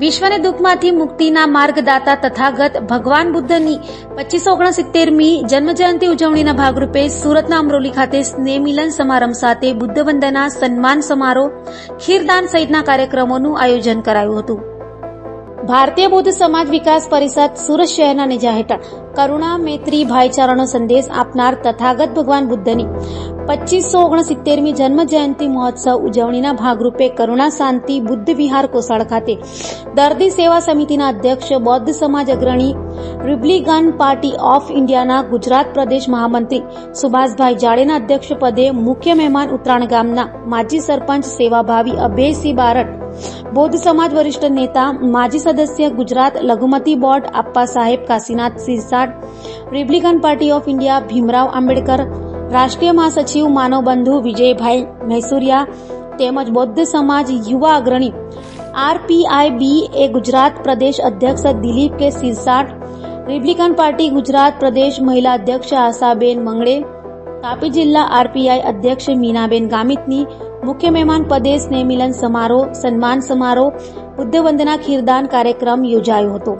વિશ્વને દુઃખમાંથી મુક્તિના માર્ગદાતા તથાગત ભગવાન બુદ્ધની પચીસો ઓગણસિત્તેરમી જન્મજયંતિ ઉજવણીના ભાગરૂપે સુરતના અમરોલી ખાતે સ્નેહ મિલન સમારંભ સાથે બુદ્ધ વંદના સન્માન સમારોહ ખીરદાન સહિતના કાર્યક્રમોનું આયોજન કરાયું હતું. ભારતીય બૌદ્ધ સમાજ વિકાસ પરિષદ સુરત શહેરના નેજા હેઠળ કરુણા મૈત્રી ભાઈચારાનો સંદેશ આપનાર તથાગત ભગવાન બુદ્ધની પચીસો ઓગણસિત્તેરમી જન્મ જયંતિ મહોત્સવ ઉજવણીના ભાગરૂપે કરુણા શાંતિ બુદ્ધ વિહાર કોસાળ ખાતે દર્દી સેવા સમિતિના અધ્યક્ષ બૌદ્ધ સમાજ અગ્રણી રિપબ્લિકન પાર્ટી ઓફ ઇન્ડિયાના ગુજરાત પ્રદેશ મહામંત્રી સુભાષભાઈ જાડેના અધ્યક્ષ પદે મુખ્ય મહેમાન ઉત્તરાણ ગામના માજી સરપંચ સેવાભાવી અભયસિંહ બારટ બૌદ્ધ સમાજ વરિષ્ઠ નેતા, માજી સદસ્ય ગુજરાત લઘુમતી board Appa Saheb Kashinath Sirsat Republican Party of India Bhimrao Ambedkar, રાષ્ટ્રીય મહાસચિવ માનવ બંધુ વિજયભાઈ મૈસુરિયા તેમજ બૌદ્ધ સમાજ યુવા અગ્રણી આરપીઆઈ બી એ ગુજરાત પ્રદેશ અધ્યક્ષ દિલીપ કે સિરસાટ રિપબ્લિકન પાર્ટી ગુજરાત પ્રદેશ મહિલા અધ્યક્ષ આશાબેન મંગળે, તાપી જિલ્લા આરપીઆઈ અધ્યક્ષ મીનાબેન ગામિતની મુખ્ય મહેમાન પદે સ્નેહમિલન સમારોહ, સન્માન સમારોહ બુદ્ધ વંદના ખીરદાન કાર્યક્રમ યોજાયો હતો.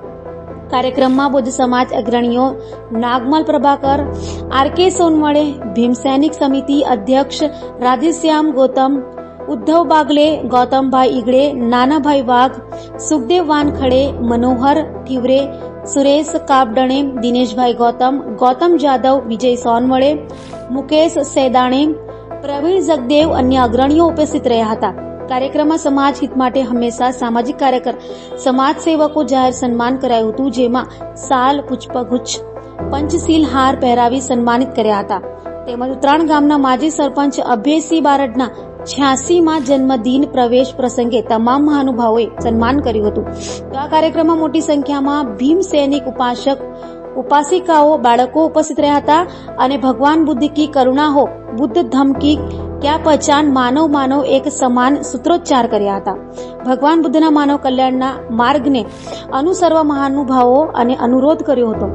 કાર્યક્રમમાં બુદ્ધ સમાજ અગ્રણીઓ નાગમલ પ્રભાકર આર કે સોનવડે ભીમ સૈનિક સમિતિ અધ્યક્ષ રાધેશ્યામ ગૌતમ, ઉદ્ધવ બાગલે, ગૌતમભાઈ ઈગડે નાનાભાઈ વાઘ, સુખદેવ વાનખડે, મનોહર ઠીવરે, સુરેશ કાપડણે, દિનેશભાઈ ગૌતમ ગૌતમ જાદવ વિજય સોનવડે મુકેશ સેદાણે પ્રવીણ જગદેવ અન્ય અગ્રણીઓ ઉપસ્થિત રહ્યા હતા. કાર્યક્રમમાં સમાજ હિત માટે હંમેશા સામાજિક કાર્યકર, સમાજ સેવકો જાહેર સન્માન કરાયું હતું, જેમાં સાલ, પુષ્પગુચ્છ, પંચશીલ હાર પહેરાવી સન્માનિત કર્યા હતા. તેમજ ઉત્તરાણ ગામના માજી સરપંચ અભયસિંહ બારડના છ્યાસીમાં જન્મદિન પ્રવેશ પ્રસંગે તમામ મહાનુભાવોએ સન્માન કર્યું હતું. આ કાર્યક્રમમાં મોટી સંખ્યામાં ભીમ સૈનિક ઉપાસક, ઉપાસિકાઓ, બાળકો ઉપસ્થિત રહ્યા હતા અને ભગવાન બુદ્ધ કી કરુણા હો બુદ્ધ ધમ કી ક્યા પહચાન માનવ માનવ એક સમાન સૂત્રોચ્ચાર કર્યા હતા. ભગવાન બુદ્ધના માનવ કલ્યાણના માર્ગને અનુસરવા મહાનુભાવો અને અનુરોધ કર્યો હતો.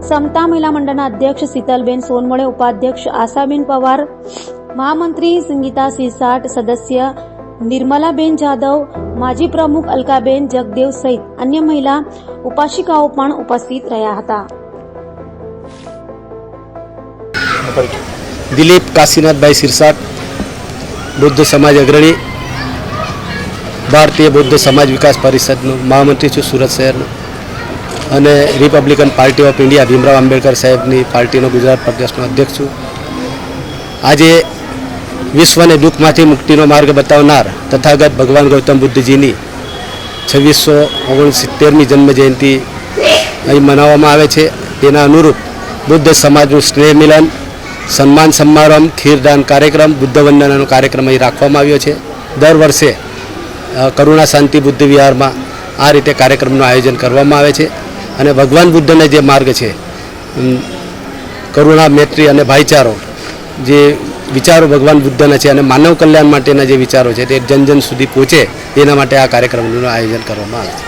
સમતા મહિલા મંડળના અધ્યક્ષ શીતલબેન સોનમળે ઉપાધ્યક્ષ આશાબેન પવાર, મહામંત્રી સંગીતા સિરસાટ, સદસ્ય નિર્મલાબેન જાદવ માજી પ્રમુખ અલકાબેન જગદેવ સહિત અન્ય મહિલા ઉપાસિકાઓ પણ ઉપસ્થિત રહ્યા હતા. દિલીપ કાશીનાથભાઈ સિરસાટ, બુદ્ધ સમાજ અગ્રણી, ભારતીય બૌદ્ધ સમાજ વિકાસ પરિષદનો મહામંત્રી છું સુરત શહેરનો. અને Republican Party of India Bhimrao Ambedkar સાહેબની પાર્ટીનો ગુજરાત પ્રદેશનો અધ્યક્ષ છું. આજે વિશ્વને દુઃખમાંથી મુક્તિનો માર્ગ બતાવનાર તથાગત ભગવાન ગૌતમ બુદ્ધજીની છવ્વીસો ઓગણસિત્તેરમી જન્મજયંતિ અહીં મનાવવામાં આવે છે. તેના અનુરૂપ બુદ્ધ સમાજનું સ્નેહ મિલન સન્માન સમારંભ, ખીરદાન કાર્યક્રમ બુદ્ધ વંદનાનો કાર્યક્રમ અહીં રાખવામાં આવ્યો છે. દર વર્ષે કરુણા શાંતિ બુદ્ધ વિહારમાં આ રીતે કાર્યક્રમનું આયોજન કરવામાં આવે છે અને ભગવાન બુદ્ધનો જે માર્ગ છે કરુણા, મૈત્રી અને ભાઈચારો, જે વિચારો ભગવાન બુદ્ધના છે અને માનવ કલ્યાણ માટેના જે વિચારો છે તે જન જન સુધી પહોંચે તેના માટે આ કાર્યક્રમનું આયોજન કરવામાં આવે છે.